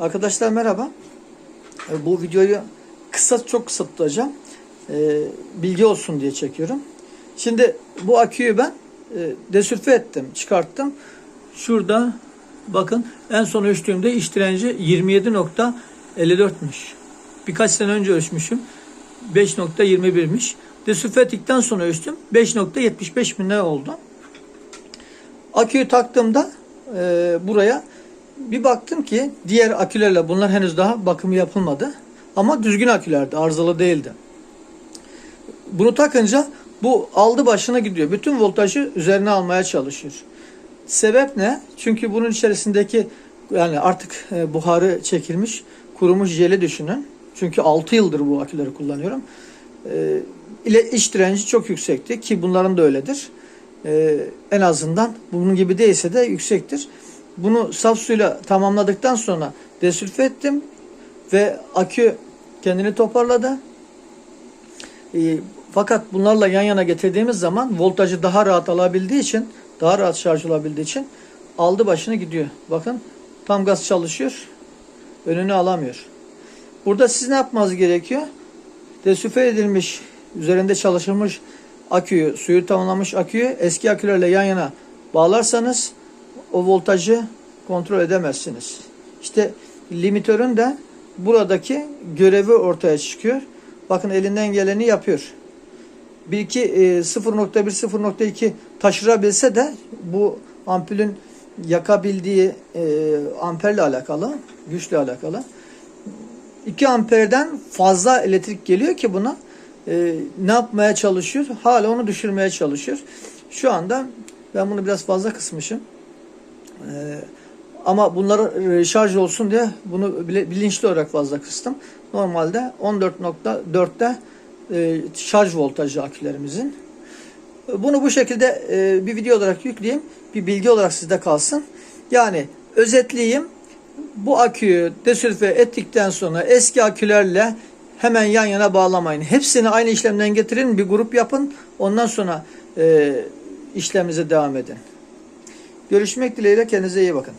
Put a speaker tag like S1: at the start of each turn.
S1: Arkadaşlar merhaba. E, Bu videoyu kısa çok kısa tutacağım. E, bilgi olsun diye çekiyorum. Şimdi bu aküyü ben e, desülfe ettim, çıkarttım. Şurada bakın en son ölçtüğümde iş direnci 27.54'müş. Birkaç sene önce ölçmüşüm. 5.21'miş. Desülfe ettikten sonra ölçtüm. 5.75 mi ne oldu? Aküyü taktığımda e, buraya bir baktım ki diğer akülerle bunlar henüz daha bakımı yapılmadı. Ama düzgün akülerdi, arızalı değildi. Bunu takınca bu aldı başına gidiyor. Bütün voltajı üzerine almaya çalışıyor. Sebep ne? Çünkü bunun içerisindeki yani artık e, buharı çekilmiş, kurumuş jeli düşünün. Çünkü 6 yıldır bu aküleri kullanıyorum. E, ile iç direnci çok yüksekti ki bunların da öyledir. E, en azından bunun gibi değilse de yüksektir. Bunu saf suyla tamamladıktan sonra desülfe ettim ve akü kendini toparladı. E, fakat bunlarla yan yana getirdiğimiz zaman voltajı daha rahat alabildiği için, daha rahat şarj olabildiği için aldı başını gidiyor. Bakın tam gaz çalışıyor. Önünü alamıyor. Burada siz ne yapmanız gerekiyor? Desülfe edilmiş, üzerinde çalışılmış aküyü, suyu tamamlamış aküyü eski akülerle yan yana bağlarsanız o voltajı kontrol edemezsiniz. İşte limitörün de buradaki görevi ortaya çıkıyor. Bakın elinden geleni yapıyor. 1-2 e, 0.1 0.2 taşırabilse de bu ampulün yakabildiği e, amperle alakalı, güçle alakalı. 2 amperden fazla elektrik geliyor ki buna e, ne yapmaya çalışıyor? Hala onu düşürmeye çalışıyor. Şu anda ben bunu biraz fazla kısmışım. E, ama bunları e, şarj olsun diye bunu bilinçli olarak fazla kıstım. Normalde 14.4'te e, şarj voltajı akülerimizin. Bunu bu şekilde e, bir video olarak yükleyeyim. Bir bilgi olarak sizde kalsın. Yani özetleyeyim. Bu aküyü desülfe ettikten sonra eski akülerle hemen yan yana bağlamayın. Hepsini aynı işlemden getirin. Bir grup yapın. Ondan sonra e, işleminize devam edin. Görüşmek dileğiyle kendinize iyi bakın.